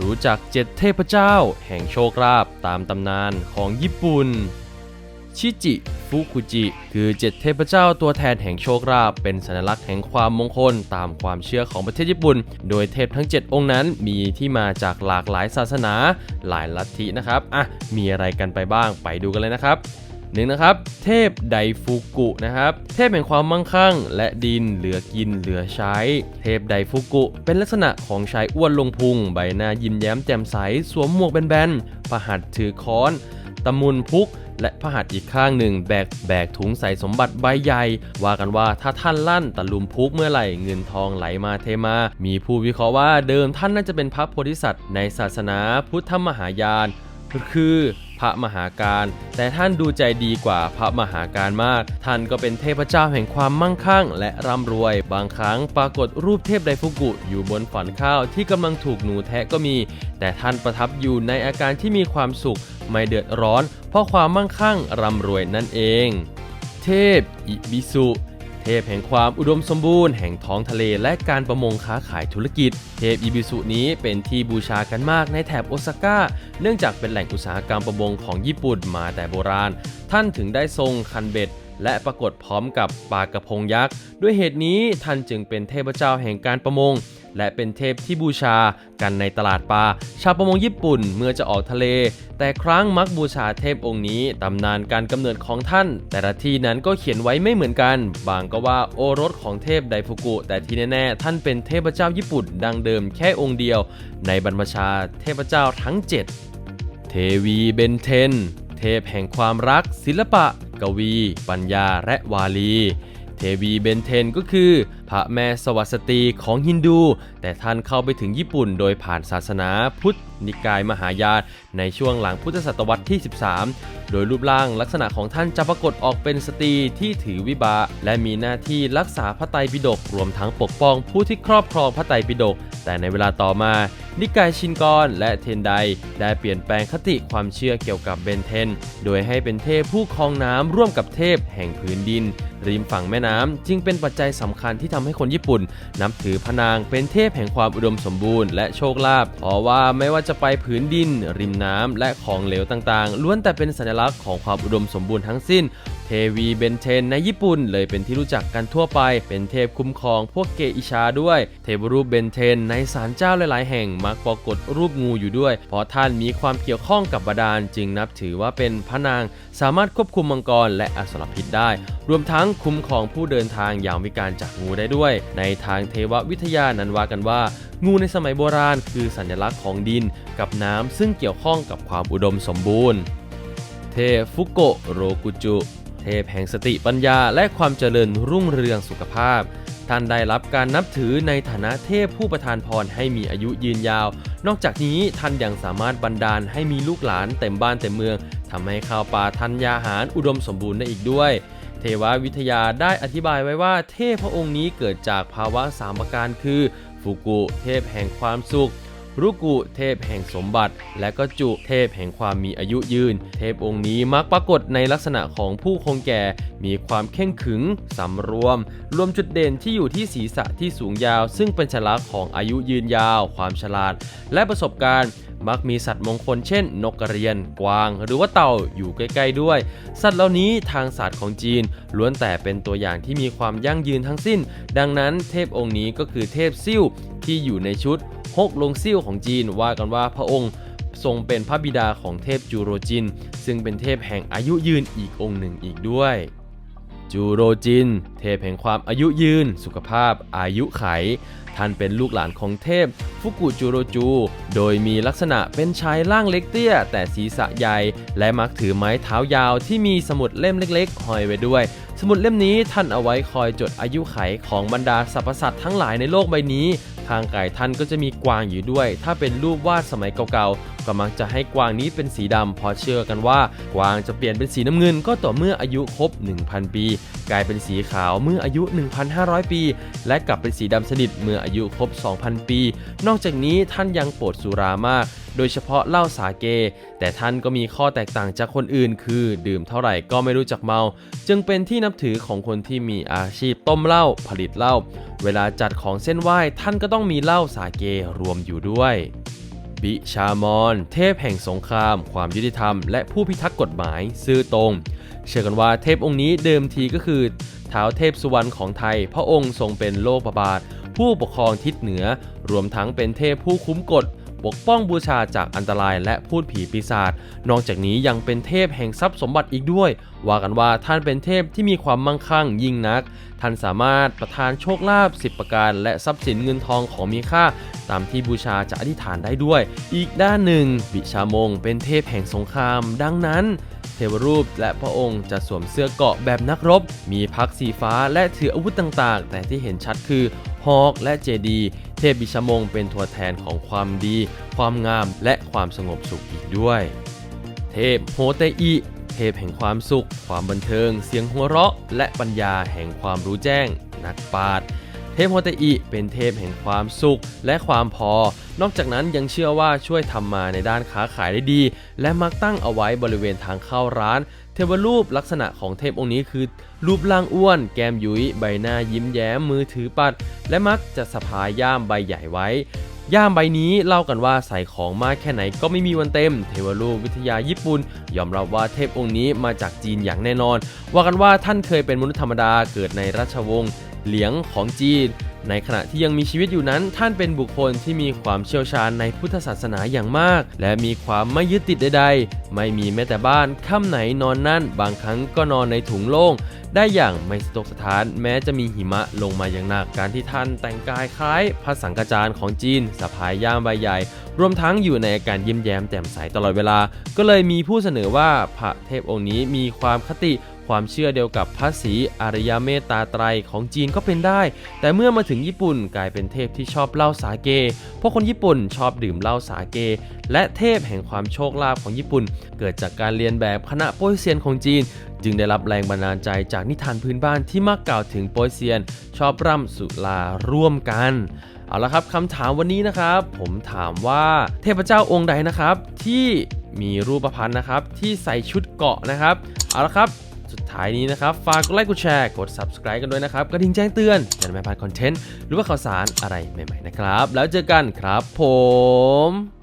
รู้จักเจ็ดเทพเจ้า แห่งโชคลาภตามตำนานของญี่ปุ่น ชิจิฟุคุจิ คือเจ็ดเทพเจ้าตัวแทนแห่งโชคลาภเป็นสัญลักษณ์แห่งความมงคลตามความเชื่อของประเทศญี่ปุ่น โดยเทพทั้ง 7 องค์นั้นมีที่มาจากหลากหลายศาสนาหลายลัทธินะครับ อะ มีอะไรกันไปบ้างไปดูกันเลยนะครับ หนึ่งนะครับ เทพไดฟุกุนะครับ เทพแห่งความมั่งคั่ง และดินเหลือกินเหลือใช้ เทพไดฟุกุ เป็นลักษณะของชายอ้วนลงพุง ใบหน้ายิ้มแย้มแจ่มใส สวมหมวกแบนๆประหัตถ์ถือค้อนตะมุนพุกและพระหัตถ์อีกข้างหนึ่งแบกแบกถุงใส่สมบัติใบใหญ่ ว่ากันว่าถ้าท่านลั่นตะลุมพุกเมื่อไหร่เงินทองไหลมาเทมา มีผู้วิเคราะห์ว่าเดิมท่านน่าจะเป็นพระโพธิสัตว์ในศาสนาพุทธมหายาน คือพระมหาการ แต่ท่านดูใจดีกว่าพระมหาการมาก ท่านก็เป็นเทพเจ้าแห่งความมั่งคั่ง และร่ำรวย บางครั้งปรากฏรูปเทพไดฟุกุ อยู่บนฝันข้าวที่กำลังถูกหนูแทะก็มี แต่ท่านประทับอยู่ในอาการที่มีความสุข ไม่เดือดร้อน เพราะความมั่งคั่งร่ำรวยนั่นเอง เทพ อิบิสุ ทพแห่งความอุดมสมบูรณ์แห่งท้องทะเลและการประมงค้าขายธุรกิจ เทพอิบิสุนี้เป็นที่บูชากันมากในแถบโอซาก้า เนื่องจากเป็นแหล่งอุตสาหกรรมประมงของญี่ปุ่นมาแต่โบราณ ท่านถึงได้ทรงคันเบ็ดและปรากฏพร้อมกับปลากระพงยักษ์ ด้วยเหตุนี้ท่านจึงเป็นเทพเจ้าแห่งการประมง และเป็นเทพที่บูชากันในตลาดปลาชาวประมงญี่ปุ่นเมื่อจะออกทะเล แต่ครั้งมักบูชาเทพองค์นี้ตำนานการกำเนิดของท่าน แต่ละที่นั้นก็เขียนไว้ไม่เหมือนกัน บางก็ว่าโอรสของเทพไดฟุกุ แต่ที่แน่ๆ ท่านเป็นเทพเจ้าญี่ปุ่นดังเดิมแค่องค์เดียว ในบรรพชาเทพเจ้าทั้ง 7 เทวีเบนเทน เทพแห่งความรัก ศิลปะ กวี ปัญญาและวาลี เทวีเบนเทนก็คือ พระแม่สวัสตีของฮินดู แต่ท่านเข้าไปถึงญี่ปุ่นโดยผ่านศาสนาพุทธ นิกายมหายานในช่วงหลังพุทธศตวรรษที่ 13 โดยรูปร่างลักษณะของท่านจะปรากฏออกเป็นสตรีที่ถือวิบา และมีหน้าที่รักษาพระไตรปิฎกรวมทั้งปกป้องผู้ที่ครอบครองพระไตรปิฎกแต่ในเวลาต่อมา นิกายชินกรและเทนไดได้เปลี่ยนแปลงคติความเชื่อเกี่ยวกับเบนเทน โดยให้เป็นเทพผู้ครองน้ำร่วมกับเทพแห่งพื้นดิน ริมฝั่งแม่น้ำจึงเป็นปัจจัยสำคัญที่ทำให้คนญี่ปุ่น นับถือพนางเป็นเทพแห่งความอุดมสมบูรณ์และโชคลาภเพราะว่าไม่ว่าจะไปผืนดิน ริมน้ำและของเหลวต่างๆ ล้วนแต่เป็นสัญลักษณ์ของความอุดมสมบูรณ์ทั้งสิ้น เทวีเบนเทนในญี่ปุ่นเลยเป็นที่รู้จักกันทั่วไป เป็นเทพคุ้มครองพวกเกอิชาด้วย เทพรูปเบนเทนในศาลเจ้าหลาย ๆ แห่งมักปรากฏรูปงูอยู่ด้วย เพราะท่านมีความเกี่ยวข้องกับบาดาลจึงนับถือว่าเป็นพระนาง สามารถควบคุมมังกรและอสรพิษได้ รวมทั้งคุ้มครองผู้เดินทางอย่างวิการจากงูได้ด้วย ในทางเทววิทยานั้นว่ากันว่า งูในสมัยโบราณ คือสัญลักษณ์ของดินกับน้ำซึ่งเกี่ยวข้องกับความอุดมสมบูรณ์ เทฟุโกโรกุจุ เทพแห่งสติปัญญาและความเจริญรุ่งเรืองสุขภาพ ท่านได้รับการนับถือในฐานะเทพผู้ประทานพรให้มีอายุยืนยาว นอกจากนี้ท่านยังสามารถบันดาลให้มีลูกหลานเต็มบ้านเต็มเมืองทำให้ข้าวปลาทันยาหารอุดมสมบูรณ์ได้อีกด้วย เทววิทยาได้อธิบายไว้ว่าเทพพระองค์นี้เกิดจากภาวะสามประการคือ ฟุกุ เทพแห่งความสุข รุกุเทพแห่งสมบัติ และก็จุเทพแห่งความมีอายุยืน เทพองค์นี้มักปรากฏในลักษณะของผู้คงแก่ มีความเข่งขึงสำรวม รวมจุดเด่นที่อยู่ที่ศีรษะที่สูงยาว ซึ่งเป็นฉลักษณ์ของอายุยืนยาว ความฉลาด และประสบการณ์ มักมีสัตว์มงคลเช่น นกกระเรียน กวาง หรือว่าเต่าอยู่ใกล้ๆด้วย สัตว์เหล่านี้ทางศาสตร์ของจีน ล้วนแต่เป็นตัวอย่างที่มีความยั่งยืนทั้งสิ้น ดังนั้นเทพองค์นี้ก็คือเทพซิ่วที่อยู่ในชุดฮกลงซิ่วของจีนว่ากันว่าพระองค์ทรงเป็นพระบิดาของเทพจูโรจิน ซึ่งเป็นเทพแห่งอายุยืนอีกองค์หนึ่งอีกด้วย จูโรจิน เทพแห่งความอายุยืน สุขภาพ อายุไข ท่านเป็นลูกหลานของเทพ ฟุกุจูโรจู โดยมีลักษณะเป็นชายร่างเล็กเตี้ย แต่ศีรษะใหญ่ และมักถือไม้เท้ายาวที่มีสมุดเล่มเล็กๆห้อยไว้ด้วย สมุดเล่มนี้ท่านเอาไว้คอยจดอายุไขของบรรดาสรรพสัตว์ทั้งหลายในโลกใบนี้ ข้างไก่ท่านก็จะมีกวางอยู่ด้วย ถ้าเป็นรูปวาดสมัยเก่าๆ ก็มักจะให้กวางนี้เป็นสีดำเพราะเชื่อกันว่า กวางจะเปลี่ยนเป็นสีน้ำเงินก็ต่อเมื่ออายุครบ 1,000 ปี กลายเป็นสีขาวเมื่ออายุ 1,500 ปี และกลับเป็นสีดำสนิทเมื่ออายุครบ 2,000 ปี นอกจากนี้ท่านยังโปรดสุรามาก โดยเฉพาะเหล้าสาเก แต่ท่านก็มีข้อแตกต่างจากคนอื่น คือ ดื่มเท่าไหร่ก็ไม่รู้จักเมา จึงเป็นที่นับถือของคนที่มีอาชีพต้มเหล้าผลิตเหล้าเวลาจัดของเส้นไหว้ท่านก็ต้องมีเหล้าสาเกรวมอยู่ด้วยบิชามอนเทพแห่งสงคราม ความยุติธรรม และผู้พิทักษ์กฎหมาย ซื่อตรง เชื่อกันว่าเทพองค์นี้เดิมทีก็คือเท้าเทพสุวรรณของไทย พระองค์ทรงเป็นโลกประบาท ผู้ปกครองทิศเหนือ รวมทั้งเป็นเทพผู้คุ้มกฎ ปกป้องบูชาจากอันตรายและพูดผีปีศาจ นอกจากนี้ยังเป็นเทพแห่งทรัพย์สมบัติอีกด้วย ว่ากันว่าท่านเป็นเทพที่มีความมั่งคั่งยิ่งนัก ท่านสามารถประทานโชคลาภ10ประการ และทรัพย์สินเงินทองของมีค่า ตามที่บูชาจะอธิษฐานได้ด้วย อีกด้านหนึ่งบิชามง เป็นเทพแห่งสงคราม ดังนั้นเทวรูปและพระองค์จะสวมเสื้อเกาะแบบนักรบ มีพักสีฟ้าและถืออาวุธต่างๆ แต่ที่เห็นชัดคือฮอกและเจดี เทพบิชมงเป็นตัวแทนของความดี ความงามและความสงบสุขอีกด้วย เทพโฮเตอิเทพแห่งความสุข ความบันเทิง เสียงหัวเราะ และปัญญาแห่งความรู้แจ้ง นักปราชญ์เทพโฮเตอิเป็นเทพแห่งความสุขและความพอ นอกจากนั้นยังเชื่อว่าช่วยทำมาในด้านค้าขายได้ดี และมักตั้งเอาไว้บริเวณทางเข้าร้าน ทวรูปลักษณะของเทพองค์นี้คือ รูปร่างอ้วน แก้มยุย้ยใบหน้ายิ้มแย้มมือถือปัด และมักจะสะพายย่ามใบใหญ่ไว้ ย่ามใบนี้เล่ากันว่าใส่ของมากแค่ไหนก็ไม่มีวันเต็ม เทวรูปวิทยาญี่ปุ่น ยอมรับว่าเทพองค์นี้มาจากจีนอย่างแน่นอน ว่ากันว่าท่านเคยเป็นมนุษย์ธรรมดาเกิดในราชวงศ์เหลียงของจีน ในขณะที่ยังมีชีวิตอยู่นั้นท่านเป็นบุคคลที่มีความเชี่ยวชาญในพุทธศาสนาอย่างมาก และมีความไม่ยึดติดใดๆ ไม่มีแม้แต่บ้านค่ำไหนนอนนั่น บางครั้งก็นอนในถุงโล่ง ได้อย่างไม่สะทกสถาน แม้จะมีหิมะลงมาอย่างหนักการที่ท่านแต่งกายคล้ายพระสังกจารของจีนสะพายย่ามใบใหญ่ รวมทั้งอยู่ในอาการยิ้มแย้มแจ่มใสตลอดเวลา ก็เลยมีผู้เสนอว่าพระเทพองค์นี้มีความคติ ความเชื่อเดียวกับพระศรีอริยเมตตาไตรของจีนก็เป็นได้ แต่เมื่อมาถึงญี่ปุ่นกลายเป็นเทพที่ชอบเหล้าสาเก เพราะคนญี่ปุ่นชอบดื่มเหล้าสาเก และเทพแห่งความโชคลาภของญี่ปุ่น เกิดจากการเรียนแบบคณะโป้ยเซียนของจีน จึงได้รับแรงบันดาลใจจากนิทานพื้นบ้านที่มักกล่าวถึงโป้ยเซียน ชอบร่ำสุราร่วมกันเอาละครับคำถามวันนี้นะครับ ผมถามว่าเทพเจ้าองค์ใดนะครับ ที่มีรูปพรรณนะครับ ที่ใส่ชุดเกาะนะครับ เอาละครับ สุดท้ายนี้นะครับ ฝากกดไลค์กดแชร์ กด subscribe กันด้วยนะครับ กระดิ่งแจ้งเตือนจะได้ไม่พลาดคอนเทนต์ หรือว่าข่าวสารอะไรใหม่ๆนะครับ แล้วเจอกันครับผม